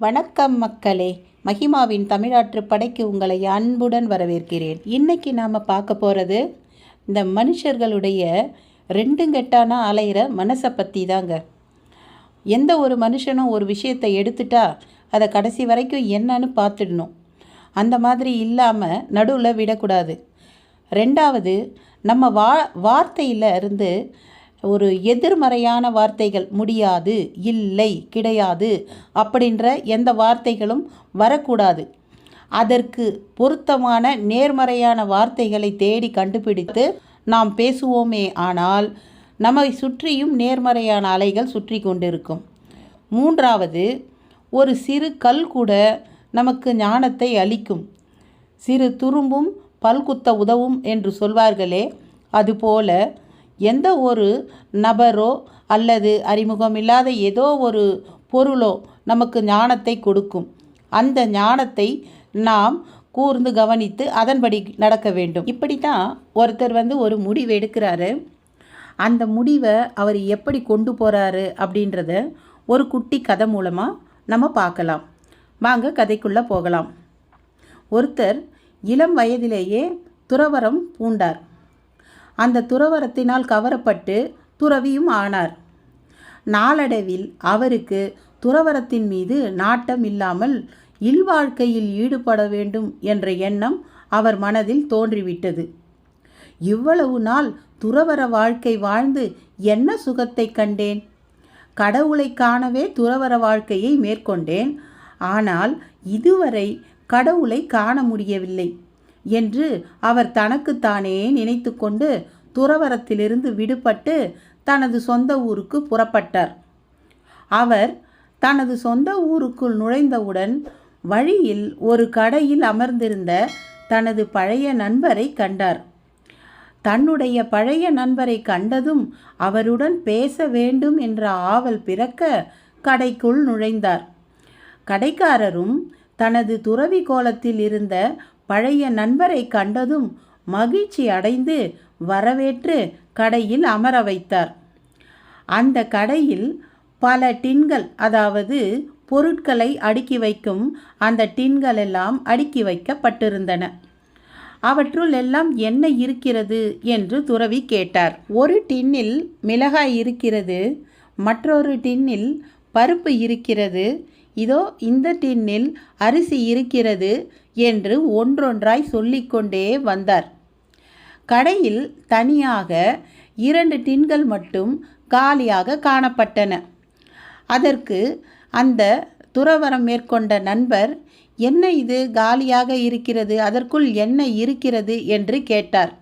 வணக்கம் மக்களே. மகிமாவின் தமிழாற்று படைக்கு உங்களை அன்புடன் வரவேற்கிறேன். இன்னைக்கு நாம் பார்க்க போகிறது இந்த மனுஷர்களுடைய ரெண்டுங்கெட்டானா அலையிற மனசை பற்றி தாங்க எந்த ஒரு மனுஷனும் ஒரு விஷயத்தை எடுத்துட்டா அதை கடைசி வரைக்கும் என்னன்னு பார்த்துடணும். அந்த மாதிரி இல்லாமல் நடுவில் விடக்கூடாது. ரெண்டாவது நம்ம வா வார்த்தையில் இருந்து ஒரு எதிர்மறையான வார்த்தைகள் முடியாது இல்லை கிடையாது அப்படின்ற எந்த வார்த்தைகளும் வரக்கூடாது. அதற்கு பொருத்தமான நேர்மறையான வார்த்தைகளை தேடி கண்டுபிடித்து நாம் பேசுவோமே ஆனால் நம்மை சுற்றியும் நேர்மறையான அலைகள் சுற்றி கொண்டிருக்கும். மூன்றாவது ஒரு சிறு கல் கூட நமக்கு ஞானத்தை அளிக்கும். சிறு துரும்பும் பல்குத்த உதவும் என்று சொல்வார்களே அதுபோல எந்த ஒரு நபரோ அல்லது அறிமுகமில்லாத ஏதோ ஒரு பொருளோ நமக்கு ஞானத்தை கொடுக்கும். அந்த ஞானத்தை நாம் கூர்ந்து கவனித்து அதன்படி நடக்க வேண்டும். இப்படி தான் ஒருத்தர் வந்து ஒரு முடிவு எடுக்கிறாரு. அந்த முடிவை அவர் எப்படி கொண்டு போகிறாரு அப்படின்றத ஒரு குட்டி கதை மூலமாக நம்ம பார்க்கலாம். வாங்க கதைக்குள்ளே போகலாம். ஒருத்தர் இளம் வயதிலேயே துறவரம் பூண்டார். அந்த துறவரத்தினால் கவரப்பட்டு துறவியும் ஆனார். நாளடைவில் அவருக்கு துறவரத்தின் மீது நாட்டம் இல்லாமல் இல்வாழ்க்கையில் ஈடுபட வேண்டும் என்ற எண்ணம் அவர் மனதில் தோன்றிவிட்டது. இவ்வளவு நாள் துறவர வாழ்க்கை வாழ்ந்து என்ன சுகத்தை கண்டேன்? கடவுளை காணவே துறவர வாழ்க்கையை மேற்கொண்டேன். ஆனால் இதுவரை கடவுளை காண முடியவில்லை. என்று அவர் தனக்குத்தானே நினைத்து கொண்டு துறவரத்திலிருந்து விடுபட்டு தனது சொந்த ஊருக்கு புறப்பட்டார். அவர் தனது சொந்த ஊருக்குள் நுழைந்தவுடன் வழியில் ஒரு கடையில் அமர்ந்திருந்த தனது பழைய நண்பரை கண்டார். தன்னுடைய பழைய நண்பரை கண்டதும் அவருடன் பேச வேண்டும் என்ற ஆவல் பிறக்க கடைக்குள் நுழைந்தார். கடைக்காரரும் தனது துறவி கோலத்தில் இருந்த பழைய நண்பரை கண்டதும் மகிழ்ச்சி அடைந்து வரவேற்று கடையில் அமர வைத்தார். அந்த கடையில் பல டின்கள் அதாவது பொருட்களை அடுக்கி வைக்கும் அந்த டின்கள் எல்லாம் அடுக்கி வைக்கப்பட்டிருந்தன. அவற்றுள் எல்லாம் என்ன இருக்கிறது என்று துறவி கேட்டார். ஒரு டின்னில் மிளகாய் இருக்கிறது மற்றொரு டின்னில் பருப்பு இருக்கிறது இதோ இந்த டின்னில் அரிசி இருக்கிறது என்று ஒன்றொன்றாய் சொல்லிக்கொண்டே வந்தார். கடையில் தனியாக இரண்டு டின்கள் மட்டும் காலியாக காணப்பட்டன. அதற்கு அந்த துறவரம் மேற்கொண்ட நண்பர் என்ன இது காலியாக இருக்கிறது? அதற்குள் என்ன இருக்கிறது? என்று கேட்டார்.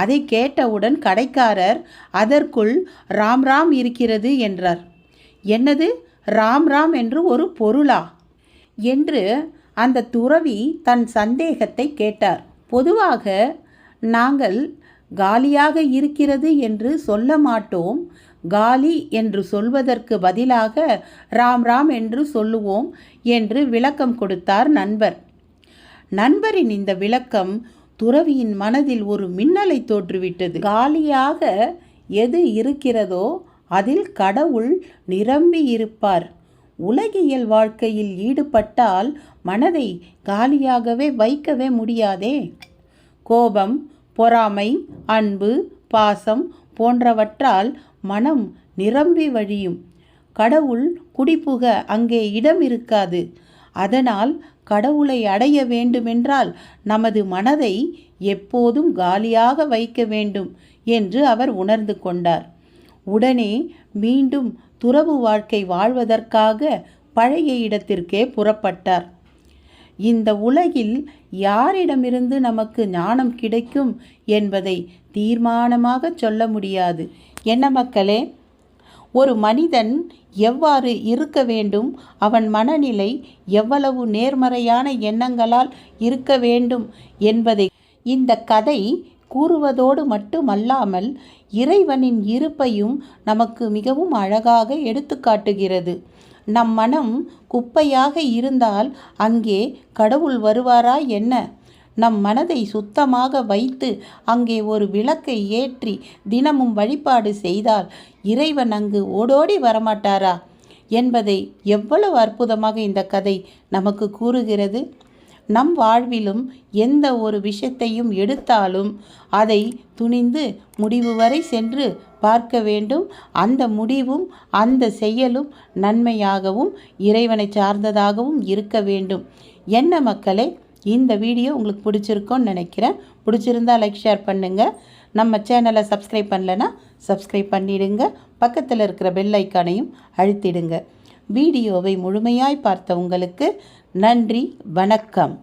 அதை கேட்டவுடன் கடைக்காரர் அதற்குள் ராம் ராம் இருக்கிறது என்றார். என்னது? ராம் ராம் என்று ஒரு பொருளா? என்று அந்த துறவி தன் சந்தேகத்தை கேட்டார். பொதுவாக நாங்கள் காலியாக இருக்கிறது என்று சொல்ல மாட்டோம். காலி என்று சொல்வதற்கு பதிலாக ராம் ராம் என்று சொல்லுவோம் என்று விளக்கம் கொடுத்தார் நண்பர். நண்பரின் இந்த விளக்கம் துறவியின் மனதில் ஒரு மின்னலை தோற்றுவிட்டது. காலியாக எது இருக்கிறதோ அதில் கடவுள் நிரம்பி இருப்பார் உலகியல் வாழ்க்கையில் ஈடுபட்டால் மனதை காலியாகவே வைக்கவே முடியாதே? கோபம் பொறாமை அன்பு பாசம் போன்றவற்றால் மனம் நிரம்பி வழியும். கடவுள் குடிபுக அங்கே இடம் இருக்காது. அதனால் கடவுளை அடைய வேண்டுமென்றால் நமது மனதை எப்போதும் காலியாக வைக்க வேண்டும் என்று அவர் உணர்ந்து கொண்டார். உடனே மீண்டும் துறவு வாழ்க்கை வாழ்வதற்காக பழைய இடத்திற்கே புறப்பட்டார். இந்த உலகில் யாரிடமிருந்து நமக்கு ஞானம் கிடைக்கும் என்பதை தீர்மானமாக சொல்ல முடியாது. என்ன மக்களே? ஒரு மனிதன் எவ்வாறு இருக்க வேண்டும்? அவன் மனநிலை எவ்வளவு நேர்மறையான எண்ணங்களால் இருக்க வேண்டும் என்பதை இந்த கதை கூறுவதோடு மட்டுமல்லாமல் இறைவனின் இருப்பையும் நமக்கு மிகவும் அழகாக எடுத்துக்காட்டுகிறது நம் மனம் குப்பையாக இருந்தால் அங்கே கடவுள் வருவாரா என்ன? நம் மனதை சுத்தமாக வைத்து அங்கே ஒரு விளக்கை ஏற்றி தினமும் வழிபாடு செய்தால் இறைவன் அங்கு ஓடோடி வரமாட்டாரா? என்பதை எவ்வளவு அற்புதமாக இந்த கதை நமக்கு கூறுகிறது. நம் வாழ்விலும் எந்த ஒரு விஷயத்தையும் எடுத்தாலும் அதை துணிந்து முடிவு வரை சென்று பார்க்க வேண்டும். அந்த முடிவும் அந்த செயலும் நன்மையாகவும் இறைவனை சார்ந்ததாகவும் இருக்க வேண்டும். என்ன மக்களே இந்த வீடியோ உங்களுக்கு பிடிச்சிருக்கோன்னு நினைக்கிறேன். பிடிச்சிருந்தா லைக் ஷேர் பண்ணுங்கள் நம்ம சேனலை சப்ஸ்கிரைப் பண்ணலைன்னா சப்ஸ்கிரைப் பண்ணிடுங்க. பக்கத்தில் இருக்கிற பெல் ஐக்கானையும் அழுத்திடுங்க. வீடியோவை முழுமையாய் பார்த்த உங்களுக்கு நன்றி வணக்கம்.